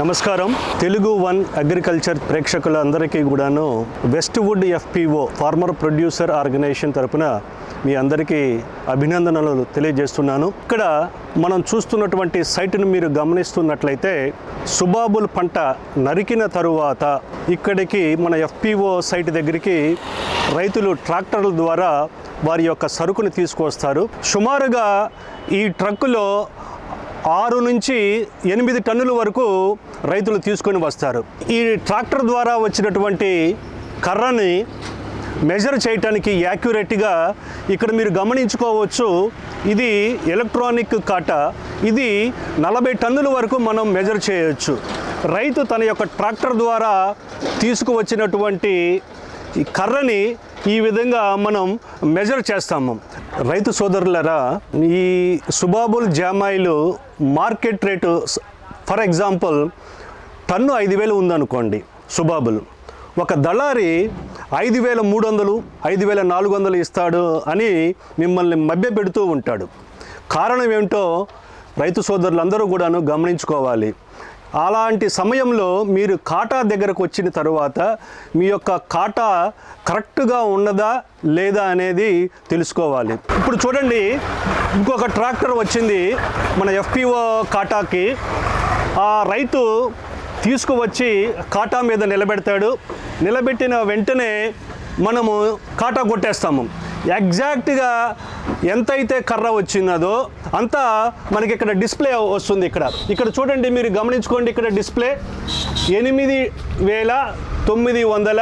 నమస్కారం. Telugu one agriculture ప్రేక్షకులందరికీ కూడాను west wood FPO farmer producer organisation తరపున మీ అందరికీ అభినందనలు తెలియజేస్తున్నాను. ఇక్కడ మనం చూస్తున్నటువంటి సైట్ను మీరు గమనిస్తున్నట్లయితే సుబాబుల్ పంట నరికిన తరువాత ఇక్కడికి మన ఎఫ్పిఓ సైట్ దగ్గరికి రైతులు ట్రాక్టర్ల ద్వారా వారి యొక్క సరుకుని తీసుకొస్తారు సుమారుగా ఈ ట్రక్కులో ఆరు నుంచి ఎనిమిది టన్నుల వరకు రైతులు తీసుకొని వస్తారు. ఈ ట్రాక్టర్ ద్వారా వచ్చినటువంటి కర్రని మెజర్ చేయటానికి యాక్యురేట్గా ఇక్కడ మీరు గమనించుకోవచ్చు. ఇది ఎలక్ట్రానిక్ కాట. ఇది నలభై టన్నుల వరకు మనం మెజర్ చేయొచ్చు. రైతు తన యొక్క ట్రాక్టర్ ద్వారా తీసుకువచ్చినటువంటి ఈ కర్రని ఈ విధంగా మనం మెజర్ చేస్తాము. రైతు సోదరులరా ఈ సుబాబుల్ జామాయిలు market rate for example ton ఐదు వేలు ఉందనుకోండి సుబాబుల్. ఒక దళారి ఐదు వేల మూడు వందలు ఐదు వేల నాలుగు వందలు ఇస్తాడు అని మిమ్మల్ని మభ్య పెడుతూ ఉంటాడు. కారణం ఏమిటో రైతు సోదరులందరూ కూడాను గమనించుకోవాలి. అలాంటి సమయంలో మీరు కాటా దగ్గరకు వచ్చిన తరువాత మీ యొక్క కాటా కరెక్ట్గా ఉన్నదా లేదా అనేది తెలుసుకోవాలి. ఇప్పుడు చూడండి ఇంకొక ట్రాక్టర్ వచ్చింది మన ఎఫ్పిఓ కాటాకి ఆ రైతు తీసుకువచ్చి కాటా మీద నిలబెడతాడు. నిలబెట్టిన వెంటనే మనము కాటా కొట్టేస్తాము. ఎగ్జాక్ట్గా ఎంతైతే కర్ర వచ్చినదో అంతా మనకి ఇక్కడ డిస్ప్లే వస్తుంది ఇక్కడ. ఇక్కడ చూడండి మీరు గమనించుకోండి ఇక్కడ డిస్ప్లే ఎనిమిది వేల తొమ్మిది వందల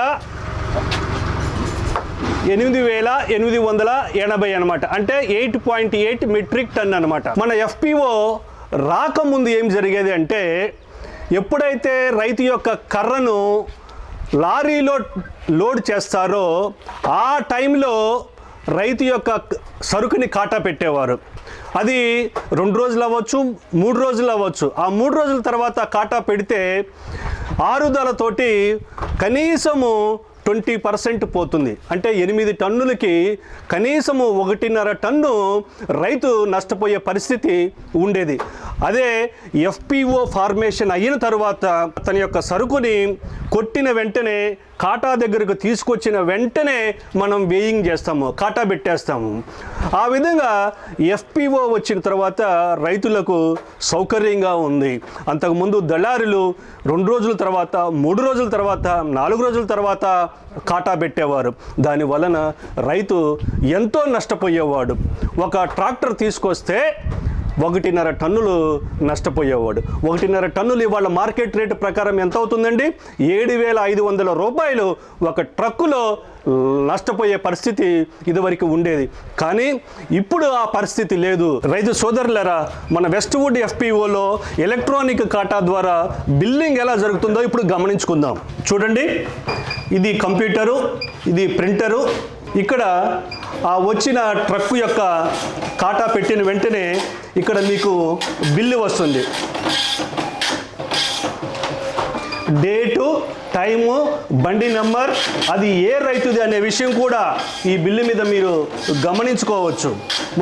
ఎనిమిది వేల ఎనిమిది వందల ఎనభై అనమాట అంటే eight point eight metric ton అనమాట మన ఎఫ్పిఓ రాకముందు ఏం జరిగేది అంటే ఎప్పుడైతే రైతు యొక్క కర్రను లారీలో లోడ్ చేస్తారో ఆ టైంలో రైతు యొక్క సరుకుని కాటా పెట్టేవారు. అది రెండు రోజులు అవ్వచ్చు మూడు రోజులు అవ్వచ్చు. ఆ మూడు రోజుల తర్వాత కాటా పెడితే ఆరుదలతోటి కనీసము ట్వంటీ పర్సెంట్ పోతుంది. అంటే ఎనిమిది టన్నులకి కనీసము ఒకటిన్నర టన్ను రైతు నష్టపోయే పరిస్థితి ఉండేది. అదే ఎఫ్పిఓ ఫార్మేషన్ అయిన తర్వాత తన యొక్క సరుకుని కొట్టిన వెంటనే కాటా దగ్గరకు తీసుకొచ్చిన వెంటనే మనం వేయింగ్ చేస్తాము కాటా పెట్టేస్తాము. ఆ విధంగా ఎఫ్పిఓ వచ్చిన తర్వాత రైతులకు సౌకర్యంగా ఉంది. అంతకుముందు దళారులు రెండు రోజుల తర్వాత మూడు రోజుల తర్వాత నాలుగు రోజుల తర్వాత కాటా పెట్టేవారు. దాని వలన రైతు ఎంతో నష్టపోయేవాడు. ఒక ట్రాక్టర్ తీసుకొస్తే ఒకటిన్నర టన్నులు నష్టపోయేవాడు. ఒకటిన్నర టన్నులు ఇవాళ మార్కెట్ రేటు ప్రకారం ఎంత అవుతుందండి ఏడు వేల ఐదు వందల రూపాయలు ఒక ట్రక్కులో నష్టపోయే పరిస్థితి ఇదివరకు ఉండేది. కానీ ఇప్పుడు ఆ పరిస్థితి లేదు. రైతు సోదరులరా మన వెస్ట్ వుడ్ ఎఫ్పిఓలో ఎలక్ట్రానిక్ కాటా ద్వారా బిల్లింగ్ ఎలా జరుగుతుందో ఇప్పుడు గమనించుకుందాం. చూడండి. ఇది కంప్యూటరు ఇది ప్రింటరు. ఇక్కడ ఆ వచ్చిన ట్రక్ యొక్క కాటా పెట్టిన వెంటనే ఇక్కడ మీకు బిల్లు వస్తుంది. డేటు టైము బండి నెంబర్ అది ఏ రైతుది అనే విషయం కూడా ఈ బిల్లు మీద మీరు గమనించుకోవచ్చు.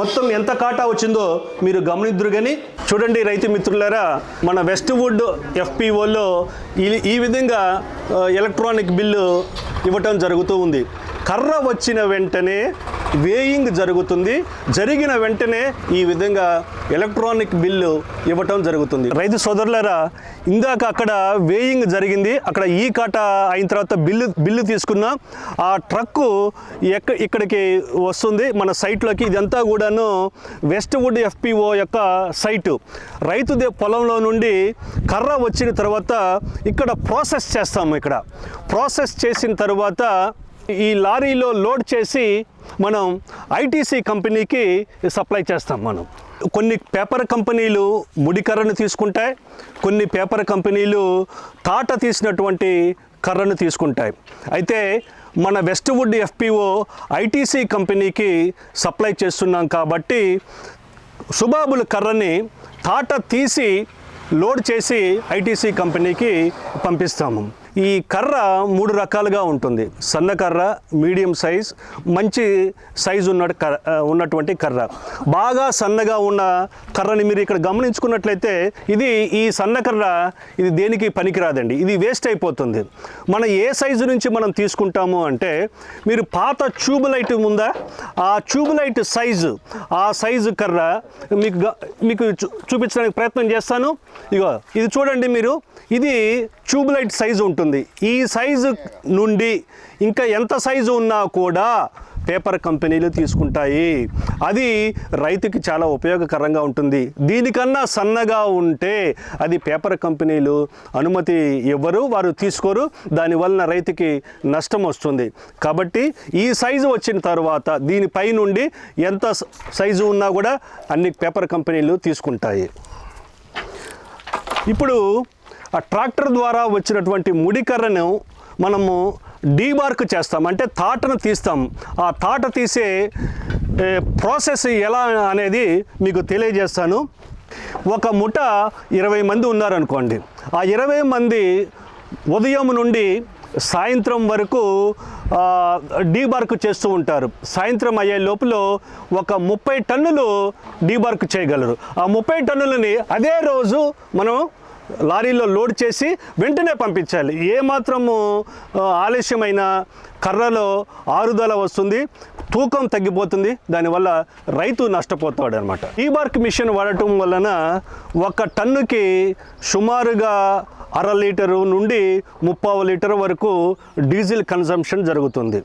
మొత్తం ఎంత కాటా వచ్చిందో మీరు గమనిద్దురు కానీ చూడండి రైతు మిత్రులారా మన వెస్ట్ వుడ్ ఎఫ్పిఓలో ఈ ఈ విధంగా ఎలక్ట్రానిక్ బిల్లు ఇవ్వటం జరుగుతూ ఉంది. కర్ర వచ్చిన వెంటనే వేయింగ్ జరుగుతుంది. జరిగిన వెంటనే ఈ విధంగా ఎలక్ట్రానిక్ బిల్లు ఇవ్వటం జరుగుతుంది. రైతు సోదరులరా ఇందాక అక్కడ వేయింగ్ జరిగింది. అక్కడ ఈ కాట అయిన తర్వాత బిల్లు బిల్లు తీసుకున్న ఆ ట్రక్కు ఎక్క ఇక్కడికి వస్తుంది. మన సైట్లోకి ఇదంతా కూడాను వెస్ట్ వుడ్ ఎఫ్పిఓ యొక్క సైటు. రైతు పొలంలో నుండి కర్ర వచ్చిన తర్వాత ఇక్కడ ప్రాసెస్ చేస్తాము ఇక్కడ. ప్రాసెస్ చేసిన తర్వాత ఈ లారీలో లోడ్ చేసి మనం ఐటీసీ కంపెనీకి సప్లై చేస్తాం మనం. కొన్ని పేపర్ కంపెనీలు ముడి కర్రను తీసుకుంటాయి కొన్ని పేపర్ కంపెనీలు తాట తీసినటువంటి కర్రను తీసుకుంటాయి. అయితే మన వెస్ట్ వుడ్ ఎఫ్పిఓ ఐటీసీ కంపెనీకి సప్లై చేస్తున్నాం కాబట్టి సుబాబుల కర్రని తాట తీసి లోడ్ చేసి ఐటీసీ కంపెనీకి పంపిస్తాము. ఈ కర్ర మూడు రకాలుగా ఉంటుంది. సన్న కర్ర మీడియం సైజ్ మంచి సైజు ఉన్న కర్ర ఉన్నటువంటి కర్ర. బాగా సన్నగా ఉన్న కర్రని మీరు ఇక్కడ గమనించుకున్నట్లయితే ఇది ఈ సన్న కర్ర ఇది దేనికి పనికిరాదండి. ఇది వేస్ట్ అయిపోతుంది. మన ఏ సైజు నుంచి మనం తీసుకుంటాము అంటే మీరు పాత ట్యూబులైట్ ఉందా ఆ ట్యూబులైట్ సైజు ఆ సైజు కర్ర మీకు మీకు చూ- చూపించడానికి ప్రయత్నం చేస్తాను. ఇగో ఇది చూడండి మీరు. ఇది ట్యూబ్లైట్ సైజు ఉంటుంది. ఈ సైజు నుండి ఇంకా ఎంత సైజు ఉన్నా కూడా పేపర్ కంపెనీలు తీసుకుంటాయి. అది రైతుకి చాలా ఉపయోగకరంగా ఉంటుంది. దీనికన్నా సన్నగా ఉంటే అది పేపర్ కంపెనీలు అనుమతి ఇవ్వరు వారు తీసుకోరు. దానివలన రైతుకి నష్టం వస్తుంది. కాబట్టి ఈ సైజు వచ్చిన తర్వాత దీనిపై నుండి ఎంత సైజు ఉన్నా కూడా అన్ని పేపర్ కంపెనీలు తీసుకుంటాయి. ఇప్పుడు ఆ ట్రాక్టర్ ద్వారా వచ్చినటువంటి ముడికర్రను మనము డీబార్క్ చేస్తాం. అంటే తాటను తీస్తాం. ఆ తాట తీసే ప్రాసెస్ ఎలా అనేది మీకు తెలియజేస్తాను. ఒక ముఠ ఇరవై మంది ఉన్నారనుకోండి. ఆ ఇరవై మంది ఉదయం నుండి సాయంత్రం వరకు డీబార్క్ చేస్తూ ఉంటారు. సాయంత్రం అయ్యే లోపల ఒక ముప్పై టన్నులు డీబార్క్ చేయగలరు. ఆ ముప్పై టన్నులని అదే రోజు మనం లారీలో లోడ్ చేసి వెంటనే పంపించాలి. ఏ మాత్రము ఆలస్యమైన కర్రలో ఆరుదల వస్తుంది తూకం తగ్గిపోతుంది దానివల్ల రైతు నష్టపోతాడు అనమాట ఈ బార్క్ మిషన్ వాడటం వలన ఒక టన్నుకి సుమారుగా అర లీటరు నుండి ముప్పావు లీటర్ వరకు డీజిల్ కన్సంప్షన్ జరుగుతుంది.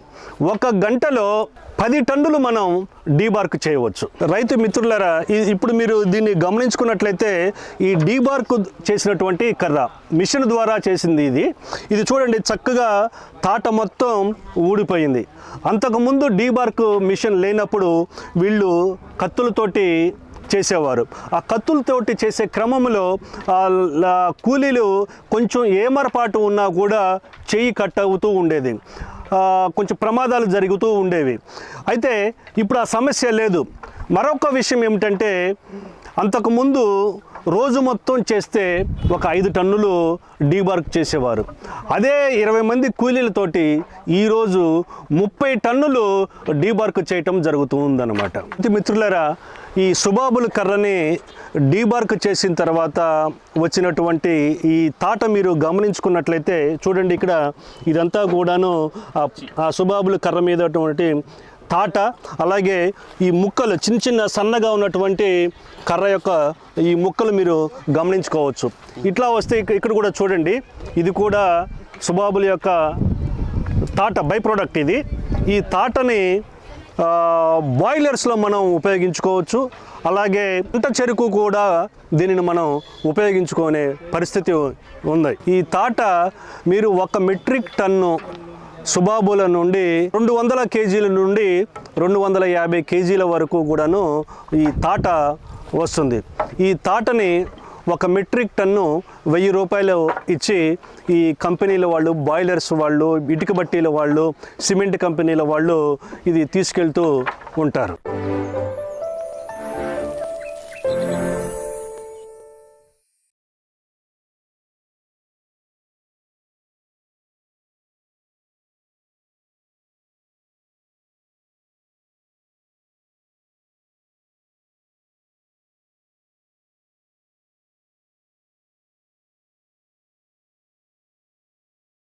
ఒక గంటలో పది టన్నులు మనం డీబార్క్ చేయవచ్చు. రైతు మిత్రులరా ఇప్పుడు మీరు దీన్ని గమనించుకున్నట్లయితే ఈ డీబార్క్ చేసిన చేసినటువంటి కర్ర. మిషన్ ద్వారా చేసింది ఇది. ఇది చూడండి చక్కగా తాట మొత్తం ఊడిపోయింది. అంతకుముందు డీబార్క్ మిషన్ లేనప్పుడు వీళ్ళు కత్తులతోటి చేసేవారు. ఆ కత్తులతోటి చేసే క్రమంలో కూలీలు కొంచెం ఏమరపాటు ఉన్నా కూడా చెయ్యి కట్ అవుతూ ఉండేది. కొంచెం ప్రమాదాలు జరుగుతూ ఉండేవి. అయితే ఇప్పుడు ఆ సమస్య లేదు. మరొక విషయం ఏమిటంటే అంతకుముందు రోజు మొత్తం చేస్తే ఒక ఐదు టన్నులు డీబార్క్ చేసేవారు. అదే ఇరవై మంది కూలీలతోటి ఈరోజు ముప్పై టన్నులు డీబార్క్ చేయటం జరుగుతూ మిత్రులరా మిత్రులారా ఈ సుబాబుల కర్రని డీబార్క్ చేసిన తర్వాత వచ్చినటువంటి ఈ తాట మీరు గమనించుకున్నట్లయితే చూడండి ఇక్కడ ఇదంతా కూడాను ఆ- ఆ సుబాబుల కర్ర మీద ఉన్నటువంటి తాట అలాగే ఈ ముక్కలు చిన్న చిన్న సన్నగా ఉన్నటువంటి కర్ర యొక్క ఈ ముక్కలు మీరు గమనించుకోవచ్చు. ఇట్లా వస్తే ఇక్కడ కూడా చూడండి. ఇది కూడా సుబాబుల యొక్క తాట బై ప్రోడక్ట్ ఇది. ఈ తాటని బాయిలర్స్లో మనం ఉపయోగించుకోవచ్చు. అలాగే పంట చెరుకు కూడా దీనిని మనం ఉపయోగించుకునే పరిస్థితి ఉంది. ఈ తాట మీరు ఒక మెట్రిక్ టన్ను సుబాబుల నుండి రెండు వందల కేజీల నుండి రెండు వందల యాభై కేజీల వరకు కూడాను ఈ తాట వస్తుంది. ఈ తాటని ఒక మెట్రిక్ టన్ను వెయ్యి రూపాయలు ఇచ్చి ఈ కంపెనీల వాళ్ళు బాయిలర్స్ వాళ్ళు ఇటుక బట్టీల వాళ్ళు సిమెంట్ కంపెనీల వాళ్ళు ఇది తీసుకెళ్తూ ఉంటారు.